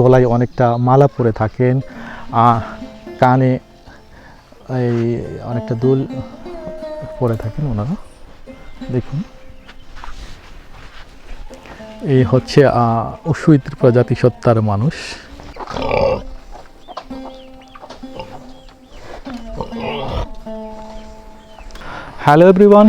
গলায় অনেকটা মালা পরে থাকেন কানে এই অনেকটা দুল পরে থাকেন ওনারা। দেখুন। এই হচ্ছে অসুইত প্রজাতি সত্তার মানুষ। Hello everyone.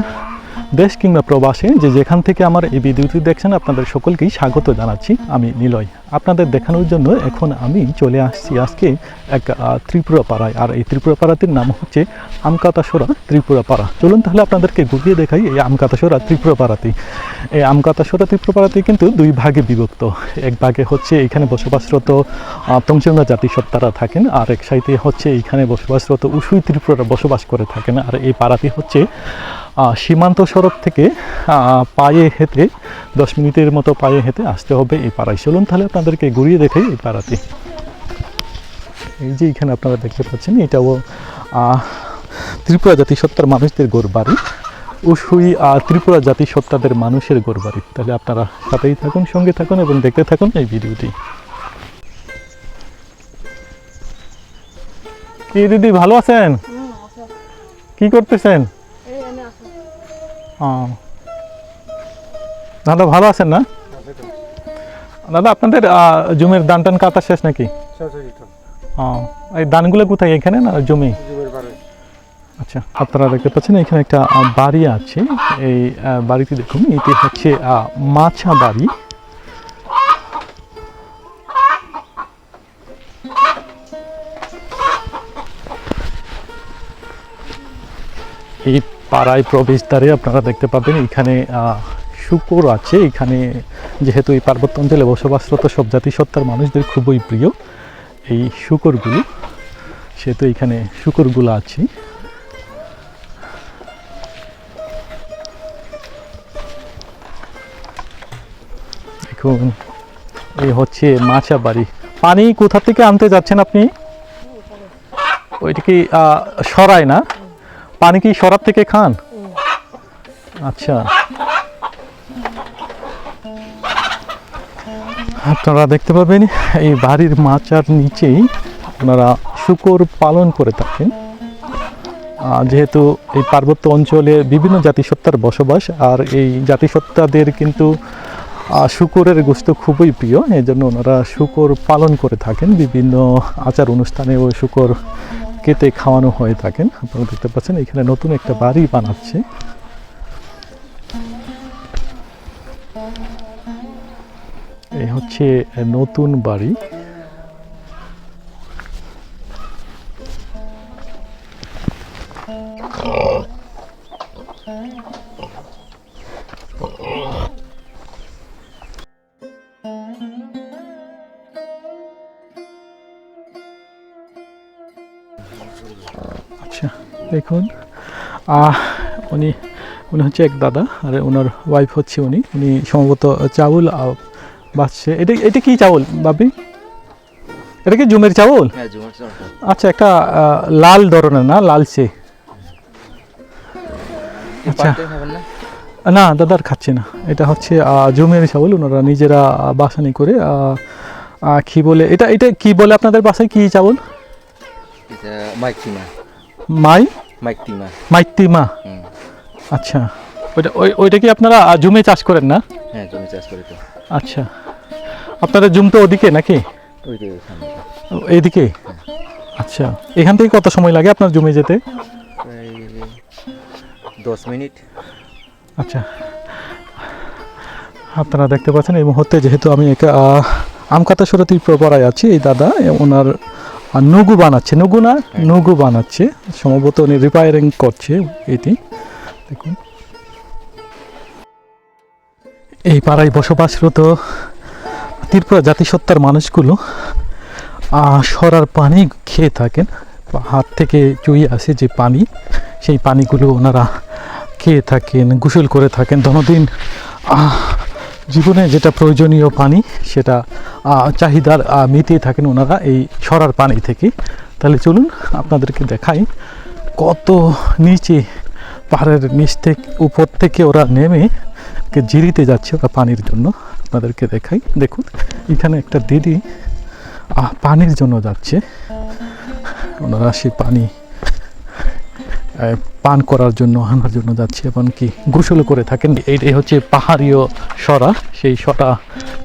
দেশ কিংবা প্রবাসে যে যেখান থেকে আমার এই ভিডিওটি দেখছেন আপনাদের সকলকেই স্বাগত জানাচ্ছি। আমি নিলয়। আপনাদের দেখানোর জন্য এখন আমি চলে আসছি আজকে এক ত্রিপুরা পাড়ায় আর এই ত্রিপুরা পাড়াটির নাম হচ্ছে আমকাতাসোরা ত্রিপুরা পাড়া চলুন তাহলে আপনাদেরকে ঘুরিয়ে দেখাই এই আমকাতাসোরা ত্রিপুরা পাড়াটি এই আমকাতাসোরা ত্রিপুরা পাড়াটি কিন্তু দুই ভাগে বিভক্ত। এক ভাগে হচ্ছে এখানে বসবাসরত আহ, তংচঙ্গা জাতিসত্তারা থাকেন আর এক সাইডে হচ্ছে এইখানে বসবাসরত উসুই ত্রিপুরা বসবাস করে থাকেন। আর এই পাড়াটি হচ্ছে সীমান্ত সড়ক থেকে পায়ে হেঁটে দশ মিনিটের মতো পায়ে হেঁটে আসতে হবে এই পাড়ায়। চলুন তাহলে আপনাদেরকে ঘুরিয়ে দেখাই এই পাড়াতে। এই যে এখানে আপনারা দেখতে পাচ্ছেন এটাও ত্রিপুরা জাতিসত্তার মানুষদের গোর বাড়ি। উসুই আহ, ত্রিপুরা জাতিসত্তাদের মানুষের গোর বাড়ি। তাহলে আপনারা সাথেই থাকুন সঙ্গে থাকুন এবং দেখতে থাকুন এই ভিডিওটি। কি দিদি ভালো আছেন? কি করতেছেন। দাদা, ভালো আছেন না? দাদা, আপনাদের জমির দান টান কাটা শেষ নাকি? এই ধানগুলো কোথায়? এখানে না, জমি? আচ্ছা আপনারা দেখতে পাচ্ছেন, এখানে একটা বাড়ি আছে। এই বাড়িটি দেখুন, এটি হচ্ছে মাছা বাড়ি। এই পাড়ায় প্রবেশদ্বারে আপনারা দেখতে পাবেন, এখানে শুকর আছে। এখানে যেহেতু এই পার্বত্য অঞ্চলে বসবাসরত সব জাতিসত্তার মানুষদের খুবই প্রিয় এই শুকরগুলো। সেহেতু এখানে শুকরগুলো আছে। দেখুন এই হচ্ছে মাছা বাড়ি। পানি কোথা থেকে আনতে যাচ্ছেন আপনি? ওইটা কি সরাই না? পানি কি সরাব থেকে খান? আচ্ছা। আপনারা দেখতে পাবেন, এই বাড়ির মাচার নিচেই আপনারা শুকর পালন করে থাকেন। যেহেতু এই পার্বত্য অঞ্চলে বিভিন্ন জাতিসত্তার বসবাস, আর এই জাতিসত্তাদের কিন্তু শুকরের গোস্ত খুবই প্রিয় এই জন্য ওনারা শুকর পালন করে থাকেন বিভিন্ন আচার অনুষ্ঠানে ওই শুকর কেটে খাওয়ানো হয়ে থাকেন। আপনারা দেখতে পাচ্ছেন, এখানে নতুন একটা বাড়ি বানাচ্ছে। এই হচ্ছে নতুন বাড়ি। দেখুন। উনি উনি হচ্ছে এক দাদা আর ওনার ওয়াইফ হচ্ছে উনি। উনি সম্ভবত চাউল বাছছে এটা এটা কি চাউল বাবি এটা কি জুমের চাউল? হ্যাঁ আচ্ছা একটা লাল ধরনের না? লালচে আচ্ছা। না? দাদার খাচ্ছে না। এটা হচ্ছে জুমের চাউল। ওনারা নিজেরা বাসানি করে কি বলে এটা এটা কি বলে আপনাদের বাসায়? কি চাউল? মাই? মাইক টিমা মাইতিমা আচ্ছা। ওইটা ওই- ওইটা কি আপনারা জুমে চাষ করেন না? হ্যাঁ জমি চাষ করে তো। আচ্ছা। আপনাদের জুম তো ওদিকে নাকি? ওই যে ওখানে এইদিকে? আচ্ছা। এখান থেকে কত সময় লাগে আপনার জমি যেতে? প্রায় দশ মিনিট। আচ্ছা। আপনারা দেখতে পাচ্ছেন এই মুহূর্তে যেহেতু আমি একা আমকাতা সুরতি প্রপারায় আছি এই দাদা এ, ওনার আহ, নুগু বানাচ্ছে নুগু না? নুগু বানাচ্ছে। সম্ভবত উনি রিপেয়ারিং করছে এটি। দেখুন। এই পাড়ায় বসবাসরত ত্রিপুরা জাতিসত্তার মানুষগুলো সরার পানি খেয়ে থাকেন। হাত থেকে চুই আসে যে পানি সেই পানিগুলো ওনারা খেয়ে থাকেন গোসল করে থাকেন। দনদিন জীবনে যেটা প্রয়োজনীয় পানি, সেটা চাহিদার মিটিয়ে থাকেন ওনারা এই সরার পানি থেকে। তাহলে চলুন আপনাদেরকে দেখাই কত নিচে পাহাড়ের নিচ থেকে, উপর থেকে ওরা নেমে জিরিতে যাচ্ছে ওরা পানির জন্য। আপনাদেরকে দেখাই। দেখুন, এখানে একটা দিদি পানির জন্য যাচ্ছে। ওনারা সেই পানি পান করার জন্য, আনার জন্য যাচ্ছে এবং কি গোসল করে থাকেন। এইটাই হচ্ছে পাহাড়ীয় সরা। সেই সরা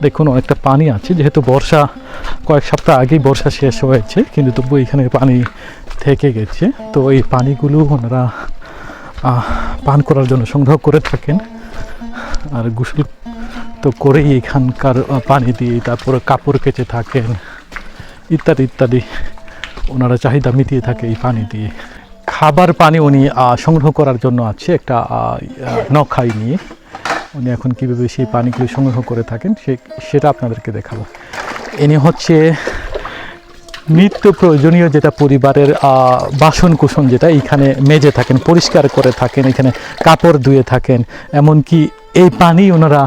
দেখুন অনেকটা পানি আছে, যেহেতু বর্ষা, কয়েক সপ্তাহ আগেই বর্ষা শেষ হয়েছে, কিন্তু তবু এখানে পানি থেকে গেছে। তো এই পানিগুলো ওনারা পান করার জন্য সংগ্রহ করে থাকেন। আর গোসল তো করেই এখানকার পানি দিয়ে তারপরে কাপড় কেচে থাকেন। ইত্যাদি ইত্যাদি। ওনারা চাহিদা মিটিয়ে থাকে এই পানি দিয়ে। খাবার পানি উনি সংগ্রহ করার জন্য আছে একটা নখাই নিয়ে। উনি এখন কীভাবে সেই পানিগুলো সংগ্রহ করে থাকেন, সে, সেটা আপনাদেরকে দেখাবো। ইনি হচ্ছে নিত্য প্রয়োজনীয় যেটা পরিবারের বাসন কুসন যেটা, এইখানে মেজে থাকেন, পরিষ্কার করে থাকেন, এখানে কাপড় ধুয়ে থাকেন, এমনকি এই পানি ওনারা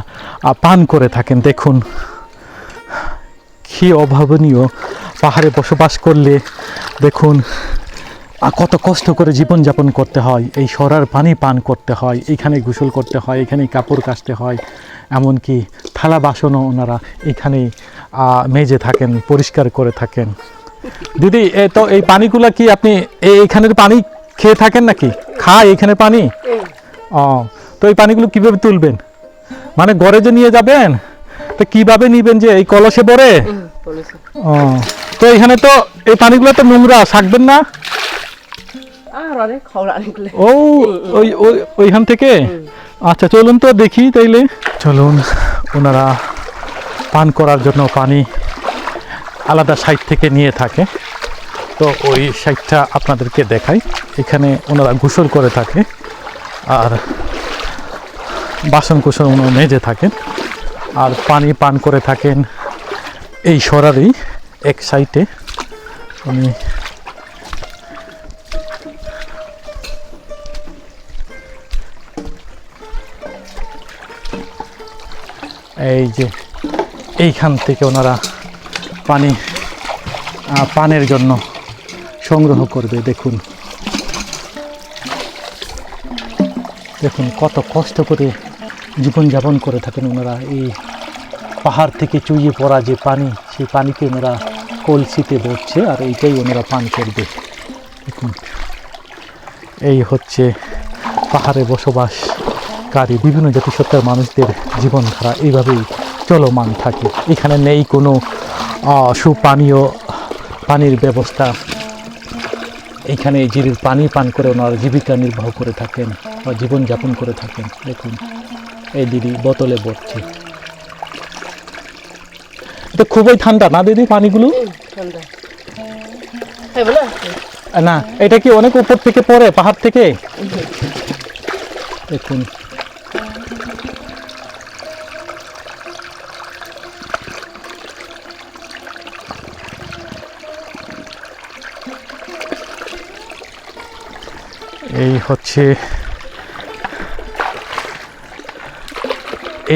পান করে থাকেন। দেখুন, কি অভাবনীয়। পাহাড়ে বসবাস করলে, দেখুন কত কষ্ট করে জীবনযাপন করতে হয় এই সরার পানি পান করতে হয় এইখানে গোসল করতে হয় এখানে কাপড় কাচতে হয় এমনকি থালা বাসনও ওনারা এখানে মেজে থাকেন পরিষ্কার করে থাকেন। দিদি এ তো এই পানিগুলা কি আপনি এই- এইখানের পানি খেয়ে থাকেন নাকি? খায় এইখানে পানি? ও তো এই পানিগুলো কীভাবে তুলবেন? মানে ঘরে যে নিয়ে যাবেন? তো কীভাবে নিবেন যে এই কলসে ভরে ও তো এখানে তো এই পানিগুলো তো নোংরা থাকবেন না? আর অনেক খবর অনেকগুলো ও ওই ওই ওইখান থেকে? আচ্ছা চলুন তো দেখি তাইলে। চলুন ওনারা পান করার জন্য পানি আলাদা সাইড থেকে নিয়ে থাকে। তো ওই সাইডটা আপনাদেরকে দেখাই। এখানে ওনারা গোসল করে থাকে। আর বাসন কুসন ওনারা মেজে থাকেন। আর পানি পান করে থাকেন এই সরারই এক সাইডে। উনি এই যে এইখান থেকে ওনারা পানি পানের জন্য সংগ্রহ করবে, দেখুন। দেখুন কত কষ্ট করে জীবনযাপন করে থাকেন ওনারা। এই পাহাড় থেকে চুইয়ে পড়া যে পানি, সেই পানিকে ওনারা কলসিতে ভরছে আর এইটাই ওনারা পান করবে। দেখুন, এই হচ্ছে পাহাড়ে বসবাসকারী বিভিন্ন জাতিসত্তার মানুষদের জীবনধারা এইভাবেই চলমান থাকে। এখানে নেই কোনো সুপানীয় পানির ব্যবস্থা। এখানে জিরির পানি পান করে ওনারা জীবিকা নির্বাহ করে থাকেন বা জীবনযাপন করে থাকেন। দেখুন এই দিদি বোতলে ভরছে। এটা খুবই ঠান্ডা না দিদি পানিগুলো? হ্যাঁ না এটা কি অনেক উপর থেকে পড়ে পাহাড় থেকে? দেখুন এই হচ্ছে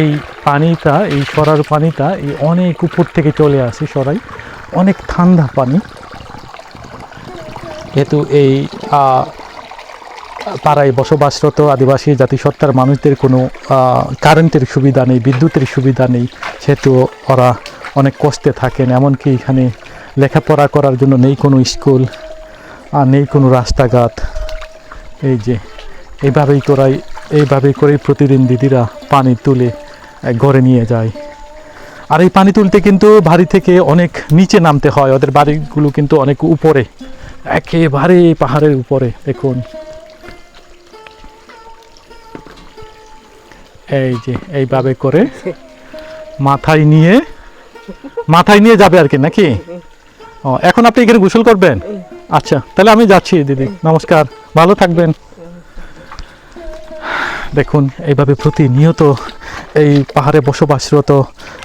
এই পানিটা, এই সরার পানিটা এই অনেক উপর থেকে চলে আসে সরাই অনেক ঠান্ডা পানি। যেহেতু এই পাড়ায় বসবাসরত আদিবাসী জাতিসত্তার মানুষদের কোনো কারেন্টের সুবিধা নেই, বিদ্যুতের সুবিধা নেই, সেহেতু ওরা অনেক কষ্টে থাকেন। এমনকি এখানে লেখাপড়া করার জন্য নেই কোনো স্কুল, আর নেই কোনো রাস্তাঘাট। এই যে, এইভাবেই করাই, এইভাবেই করেই প্রতিদিন দিদিরা পানি তুলে ঘরে নিয়ে যায়। আর এই পানি তুলতে কিন্তু বাড়ি থেকে অনেক নিচে নামতে হয়, ওদের বাড়িগুলো কিন্তু অনেক উপরে, একেবারে পাহাড়ের উপরে, দেখুন। এই যে, এইভাবে করে মাথায় নিয়ে মাথায় নিয়ে যাবে আর কি নাকি? ও, এখন আপনি এখানে গোসল করবেন? আচ্ছা তাহলে আমি যাচ্ছি, দিদি। নমস্কার। ভালো থাকবেন। দেখুন, এইভাবে প্রতিনিয়ত এই পাহাড়ে বসবাসরত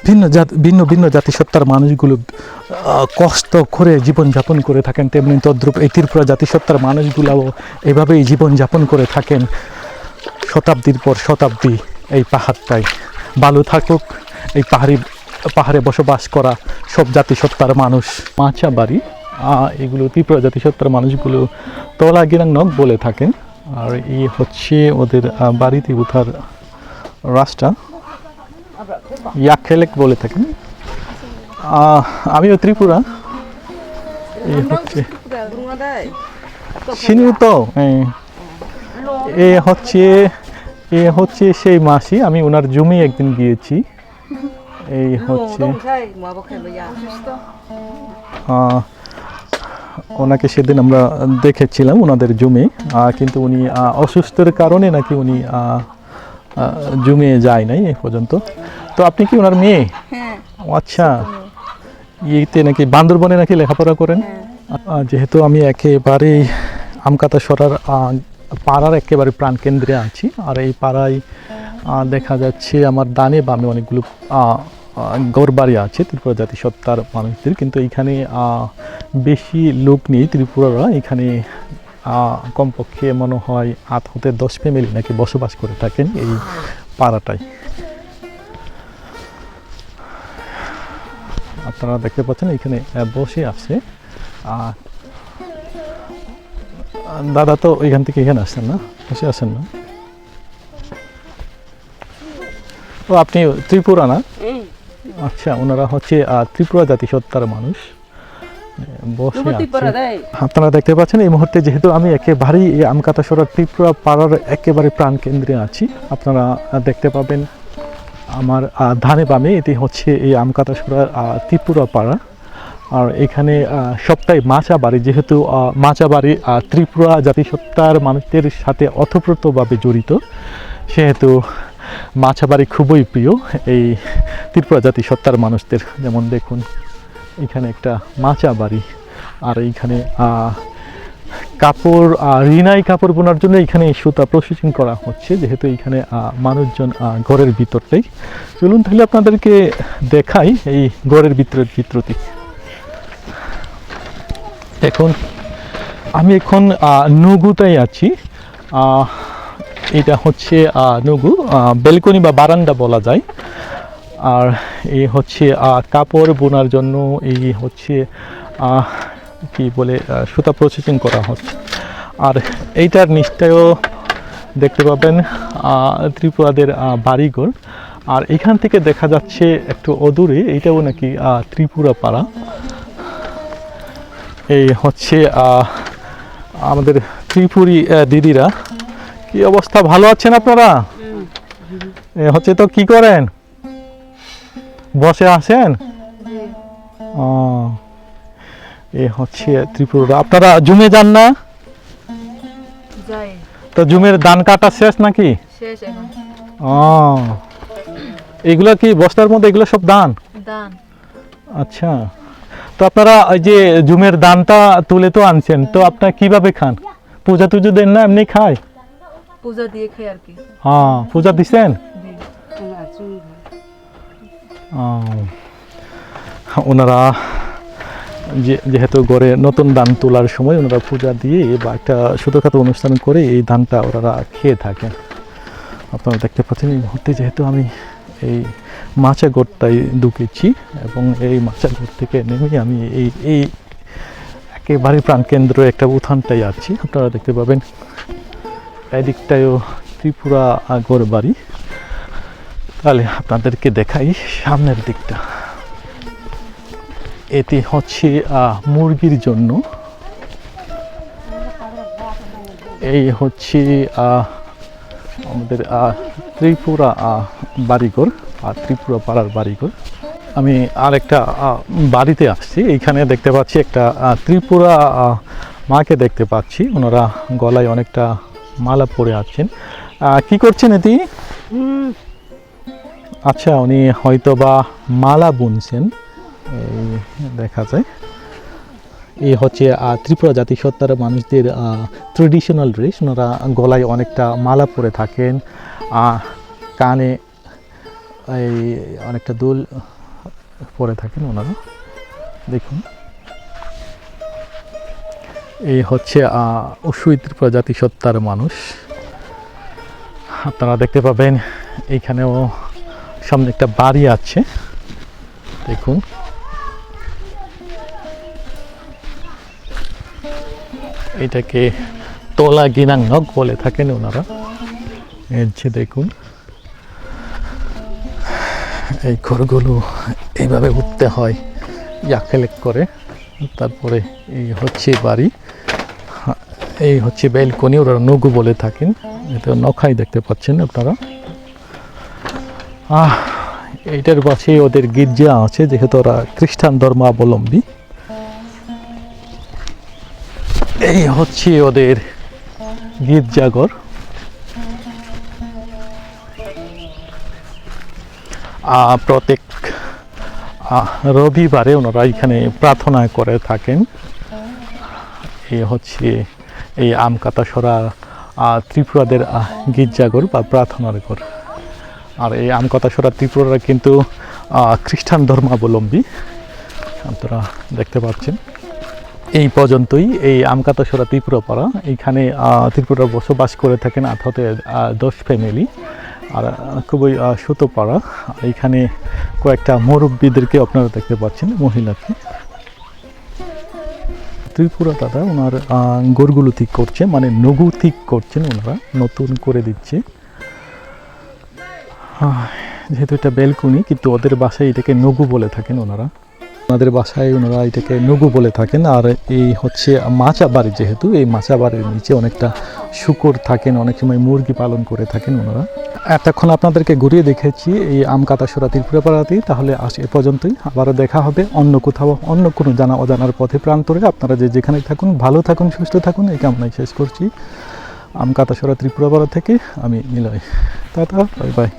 ভিন্ন জাত, ভিন্ন ভিন্ন জাতিসত্তার মানুষগুলো কষ্ট করে জীবনযাপন করে থাকেন, তেমনি তদ্রুপ এই ত্রিপুরা জাতিসত্তার মানুষগুলাও এইভাবেই জীবনযাপন করে থাকেন শতাব্দীর পর শতাব্দী এই পাহাড়টায়। ভালো থাকুক, এই পাহাড়ি, পাহাড়ে বসবাস করা সব জাতিসত্তার মানুষ। মাচা বাড়ি এগুলো ত্রিপুরা জাতিসত্তার মানুষগুলো তলা গিরাং নখ বলে থাকেন। আর এই হচ্ছে ওদের বাড়িতে উঠার রাস্তা ইয়াকেলেক বলে থাকেন। আমিও ত্রিপুরা। এই হচ্ছে তো। এ হচ্ছে এ হচ্ছে সেই মাসি আমি ওনার জমি একদিন গিয়েছি। এই হচ্ছে ওনাকে সেদিন আমরা দেখেছিলাম ওনাদের জমি। কিন্তু উনি অসুস্থের কারণে নাকি উনি জমে যায় নাই এ পর্যন্ত। তো আপনি কি ওনার মেয়ে? হ্যাঁ। ও আচ্ছা। ইয়েতে নাকি বান্দরবনে নাকি লেখাপড়া করেন? যেহেতু আমি একেবারেই আমকাতা সরার পাড়ার একেবারে প্রাণকেন্দ্রে আছি। আর এই পাড়ায় দেখা যাচ্ছে আমার ডানে বামে অনেকগুলো গড় বাড়ি আছে, ত্রিপুরা জাতিসত্তার মানুষদের। কিন্তু এখানে বেশি লোক নেই ত্রিপুরারা। এখানে কমপক্ষে মনে হয় আট হতে দশ ফ্যামিলি নাকি বসবাস করে থাকেন এই পাড়াটায়। আপনারা দেখতে পাচ্ছেন এখানে বসে আছে। আর দাদা তো এখান থেকে এখানে আসছেন না, বসে আছেন না। ও, আপনি ত্রিপুরা না? আচ্ছা ওনারা হচ্ছে ত্রিপুরা জাতিসত্তার মানুষ। বসে. আপনারা দেখতে পাচ্ছেন এই মুহূর্তে যেহেতু আমি একেবারেই এই আমকাতাসরা ত্রিপুরা পাড়ার একেবারে প্রাণকেন্দ্রে আছি আপনারা দেখতে পাবেন আমার ধানে বামে এটি হচ্ছে এই আমকাতাসরা ত্রিপুরা পাড়া। আর এখানে সপ্তাহে মাচা বাড়ি যেহেতু মাচা বাড়ি ত্রিপুরা জাতিসত্তার মানুষদের সাথে অথপ্রতভাবে জড়িত সেহেতু মাছা বাড়ি খুবই প্রিয়। এই ত্রিপুরা জাতিসত্তার মানুষদের, যেমন দেখুন, এখানে একটা মাচা বাড়ি আর এইখানে কাপড় রিনাই কাপড় বোনার জন্য এখানে সুতা প্রসেসিং করা হচ্ছে, যেহেতু এখানে মানুষজন ঘরের ভিতরটাই চলুন তাহলে আপনাদেরকে দেখাই এই ঘরের ভিতরের চিত্রটি। এখন আমি এখন নগুতায় আছি। এটা হচ্ছে নগু বেলকনি বা বারান্দা বলা যায়। আর এই হচ্ছে কাপড় বোনার জন্য এই হচ্ছে কি বলে সুতা প্রসেসিং করা হচ্ছে। আর এইটার নিচটায়ও দেখতে পাবেন ত্রিপুরাদের বাড়িঘর। আর এখান থেকে দেখা যাচ্ছে একটু অদূরে এইটাও নাকি ত্রিপুরা পাড়া। এই হচ্ছে আমাদের ত্রিপুরী দিদিরা কি অবস্থা? ভালো আছেন আপনারা? এ হচ্ছে তো কি করেন? বসে আছেন? ও এ হচ্ছে ত্রিপুরা। আপনারা জুমে যান না? তো জুমের ধান কাটা শেষ নাকি? ও এগুলো কি বস্তার মধ্যে এগুলো সব ধান? দান আচ্ছা। তো আপনারা ওই যে জুমের ধানটা তুলে তো আনছেন তো আপনারা কীভাবে খান? পূজা টুজো দেন না এমনি খায়? পূজা দিয়ে খাই আর কি। হ্যাঁ পূজা দিছেন? ওনারা যেহেতু গড়ে নতুন ধান তোলার সময় ওনারা পূজা দিয়ে বা একটা ছোটোখাটো অনুষ্ঠান করে এই ধানটা ওনারা খেয়ে থাকেন। আপনারা দেখতে পাচ্ছেন এই মুহূর্তে যেহেতু আমি এই মাচা গোড়টায় ঢুকেছি এবং এই মাচা গোড় থেকে নেমে আমি এই এই একেবারে প্রাণকেন্দ্র একটা উত্থানটাই আছি। আপনারা দেখতে পাবেন এদিকটায়ও ত্রিপুরা আগর বাড়ি। তাহলে আপনাদেরকে দেখাই সামনের দিকটা। এটি হচ্ছে মুরগির জন্য। এই হচ্ছে আমাদের ত্রিপুরা বাড়িঘর আর ত্রিপুরা পাড়ার বাড়িঘর। আমি আর একটা বাড়িতে আসছি। এইখানে দেখতে পাচ্ছি একটা ত্রিপুরা মাকে দেখতে পাচ্ছি। ওনারা গলায় অনেকটা মালা পরে আছেন। কি করছেন এটি? আচ্ছা উনি হয়তো বা মালা বুনছেন। এই দেখা যায়। এই হচ্ছে ত্রিপুরা জাতিসত্তার মানুষদের ট্রেডিশনাল ড্রেস ওনারা গলায় অনেকটা মালা পরে থাকেন। কানে এই অনেকটা দুল পরে থাকেন ওনারা। দেখুন। এই হচ্ছে উসুই প্রজাতি জাতিসত্তার মানুষ। আপনারা দেখতে পাবেন, এইখানেও সামনে একটা বাড়ি আছে। দেখুন। এটাকে তোলা গিনাঙ্গক বলে থাকেন ওনারা। এর যে দেখুন। এই ঘরগুলো এইভাবে উঠতে হয় ইয়াকেলেক করে। তারপরে এই হচ্ছে বাড়ি। এই হচ্ছে ব্যালকনি, ওরা নগু বলে থাকেন। এটা নখাই দেখতে পাচ্ছেন আপনারা। আহ, এইটার পাশে ওদের গির্জা আছে, যেহেতু ওরা খ্রিস্টান ধর্মাবলম্বী। এই হচ্ছে ওদের গির্জাঘর। প্রত্যেক রবিবারে ওনারা এখানে প্রার্থনা করে থাকেন। এই হচ্ছে এই আমকাতাসরা ত্রিপুরাদের গির্জাঘর বা প্রার্থনার ঘর। আর এই আমকাতাসরা ত্রিপুরারা কিন্তু খ্রিস্টান ধর্মাবলম্বী। আপনারা দেখতে পাচ্ছেন। এই পর্যন্তই এই আমকাতাসরা ত্রিপুরা পাড়া এইখানে আহ, ত্রিপুরার বসবাস করে থাকেন আঠাতে দশ ফ্যামিলি। আর খুবই সুতোপাড়া। আর এইখানে কয়েকটা মুরব্বীদেরকে আপনারা দেখতে পাচ্ছেন, মহিলাকে। ত্রিপুরা দাদা, ওনার গরুগুলো ঠিক করছে মানে নগু ঠিক করছেন ওনারা, নতুন করে দিচ্ছে। যেহেতু এটা বেলকুনি, কিন্তু ওদের বাসায় এটাকে নগু বলে থাকেন ওনারা। ওনাদের বাসায় ওনারা এটাকে নগু বলে থাকেন। আর এই হচ্ছে মাচা বাড়ি যেহেতু, এই মাচা বাড়ির নিচে অনেকটা শুকর থাকেন, অনেক সময় মুরগি পালন করে থাকেন ওনারা। এতক্ষণ আপনাদেরকে ঘুরিয়ে দেখেছি এই আম কাতাসরা ত্রিপুরা পাড়াতেই তাহলে আজ এ পর্যন্তই। আবারও দেখা হবে অন্য কোথাও, অন্য কোনো জানা অজানার পথে প্রান্তরে। আপনারা যে যেখানে থাকুন, ভালো থাকুন, সুস্থ থাকুন, এই কামনাই শেষ করছি। আম কাতাসরা ত্রিপুরা পাড়া থেকে আমি নিলয়। Tata, bye bye.